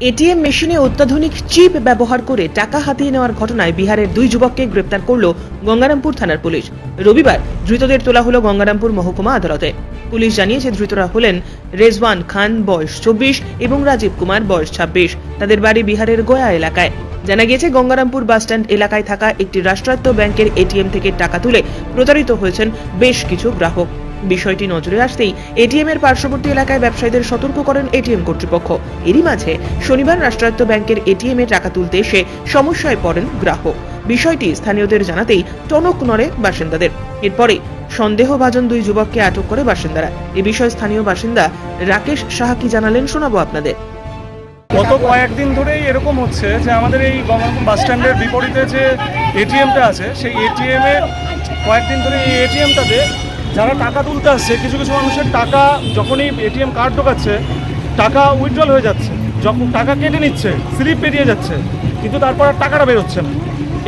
ATM মেশিনে অত্যাধুনিক chip ব্যবহার করে টাকা হাতিয়ে নেওয়ার ঘটনায় বিহারের দুই যুবককে গ্রেপ্তার করল গঙ্গারামপুর থানার পুলিশ। রবিবার ধৃতদের তোলা হলো গঙ্গারামপুর মহকুমা আদালতে। পুলিশ জানিয়েছে ধৃতরা হলেন রেজওয়ান খান, বয়স চব্বিশ, এবং রাজীব কুমার, বয়স ছাব্বিশ। তাদের বাড়ি বিহারের গয়া এলাকায়। জানা গিয়েছে, গঙ্গারামপুর বাসস্ট্যান্ড এলাকায় থাকা একটি রাষ্ট্রায়ত্ত ব্যাংকের এটিএম থেকে টাকা তুলে প্রতারিত হয়েছেন বেশ কিছু গ্রাহক। বিষয়টি নজরে আসতেই এটিএম এর পার্শ্ববর্তী এলাকায় ব্যবসায়ীদের সতর্ক করেন এটিএম কর্তৃপক্ষ। এরই মাঝে শনিবার রাষ্ট্রায়ত্ত ব্যাংকের এটিএম এ টাকা তুলতে এসে সমস্যায় পড়েন গ্রাহক। বিষয়টি স্থানীয়দের জানাতেই টনক নড়ে বাসিন্দাদের। এরপরে সন্দেহভাজন দুই যুবককে আটক করে বাসিন্দারা। এ বিষয়ে স্থানীয় বাসিন্দা রাকেশ সাহা কি জানালেন শোনাবো আপনাদের। গত কয়েকদিন ধরেই এরকম হচ্ছে যে আমাদের এই গঙ্গারামপুর বাস স্ট্যান্ডের বিপরীতে যে এটিএমটা আছে, সেই এটিএমে কয়েকদিন ধরে এই এটিএমটাতে যারা টাকা তুলতে আসছে, কিছু কিছু মানুষের টাকা যখনই এটিএম কার্ড ঢোকাচ্ছে, টাকা উইথড্রল হয়ে যাচ্ছে। যখন টাকা কেটে নিচ্ছে স্লিপ পেরিয়ে যাচ্ছে, কিন্তু তারপর আর টাকাটা বেরোচ্ছে না।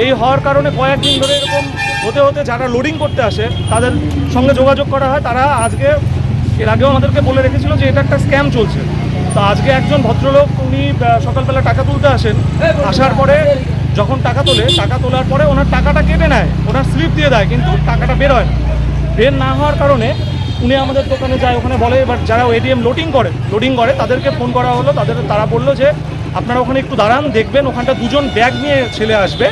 এই হওয়ার কারণে কয়েকদিন ধরে এরকম হতে হতে যারা লোডিং করতে আসে, তাদের সঙ্গে যোগাযোগ করা হয়। তারা আজকে, এর আগেও আমাদেরকে বলে রেখেছিল যে এটা একটা স্ক্যাম চলছে। তো আজকে একজন ভদ্রলোক, উনি সকালবেলা টাকা তুলতে আসেন। আসার পরে যখন টাকা তোলে, টাকা তোলার পরে ওনার টাকাটা কেটে নেয়, ওনার স্লিপ দিয়ে দেয়, কিন্তু টাকাটা বের না বের না হওয়ার কারণে উনি আমাদের দোকানে যায় ওখানে বলে এবার যারা এটিএম লোডিং করে লোডিং করে তাদেরকে ফোন করা হলো। তাদের তারা বলল যে আপনারা ওখানে একটু দাঁড়ান দেখবেন ওখানটা দুজন ব্যাগ নিয়ে ছেলে আসবে।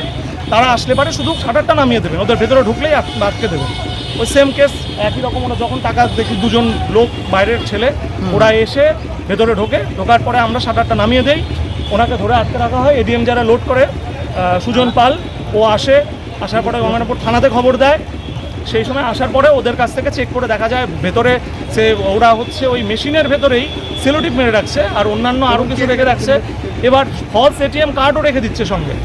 তারা আসলে পারে শুধু শাটারটা নামিয়ে দেবেন। ওদের ভেতরে ঢুকলেই আটকে দেবেন। ওই সেম কেস একই রকম ওরা যখন টাকা দেখি দুজন লোক বাইরের ছেলে ওরা এসে ভেতরে ঢোকে। ঢোকার পরে আমরা শাটারটা নামিয়ে দেই। ওনাকে ধরে আটকে রাখা হয়। এডিএম যারা লোড করে সুজন পাল ও আসে। আসার পরে গঙ্গানাপুর থানাতে খবর দেয়। সেই সময় আসার পরে ওদের কাছ থেকে চেক করে দেখা যায় ভেতরে সে, ওরা হচ্ছে ওই মেশিনের ভেতরেই সেলোটিপ মেরে রাখছে আর অন্যান্য আরও কিছু রেখে রাখছে। এবার ফলস এটিএম কার্ডও রেখে দিচ্ছে সঙ্গে।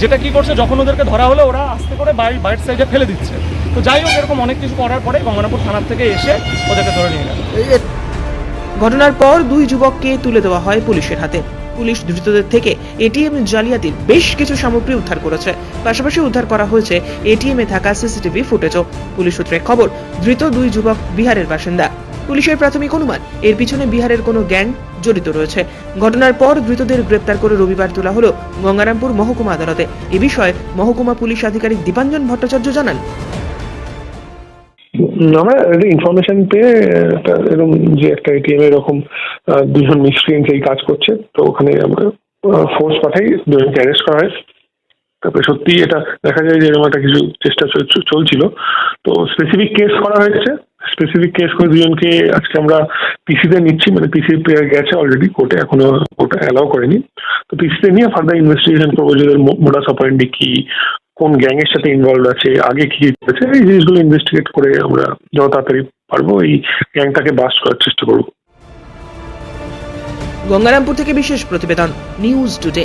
যেটা কি করছে, যখন ওদেরকে ধরা হলো, ওরা আস্তে করে বাইর বাইরের সাইডে ফেলে দিচ্ছে। তো যাই হোক, এরকম অনেক কিছু করার পরে গঙ্গানাপুর থানার থেকে এসে ওদেরকে ধরে নিয়ে গেল। ঘটনার পর দুই যুবককে তুলে দেওয়া হয় পুলিশের হাতে। পুলিশ ধৃতদের থেকে এটিএম জালিয়াতির বেশ কিছু সামগ্রী উদ্ধার করেছে। পাশাপাশি উদ্ধার করা হয়েছে এটিএম এ থাকা সিসিটিভি ফুটেজও। পুলিশ সূত্রে খবর, ধৃত দুই যুবক বিহারের বাসিন্দা। পুলিশের প্রাথমিক অনুমান, এর পিছনে বিহারের কোনো গ্যাং জড়িত রয়েছে। ঘটনার পর ধৃতদের গ্রেপ্তার করে রবিবার তোলা হলো গঙ্গারামপুর মহকুমা আদালতে। এ বিষয়ে মহকুমা পুলিশ আধিকারিক দীপাঞ্জন ভট্টাচার্য জানান। আমরা একটা ইনফরমেশন পেয়ে, একটা এরকম যে একটা এটিএম এরকম দুজন মিসক্রিয়েন্ট এই কাজ করছে, তো ওখানে আমরা ফোর্স পাঠাই, দুজনকে অ্যারেস্ট করা হয়। তারপরে সত্যি এটা দেখা যায় যে এরকম একটা কিছু চেষ্টা চল- চলছিল। তো স্পেসিফিক কেস করা হয়েছে। স্পেসিফিক কেস করে দুজনকে আজকে আমরা পিসিতে নিচ্ছি মানে পিসি গেছে অলরেডি কোর্টে এখনও কোর্টে অ্যালাউ করেনি। তো পিসিতে নিয়ে ফার্দার ইনভেস্টিগেশন করব যে মোডাস অপারেন্ডি কি কোন গ্যাং এর সাথে ইনভলভ আছে, আগে কি করেছে এই জিনিসগুলো ইনভেস্টিগেট করে আমরা যত তাড়াতাড়ি পারব এই গ্যাংটাকে বাস করার চেষ্টা করব। গঙ্গারামপুর থেকে বিশেষ প্রতিবেদন নিউজ টুডে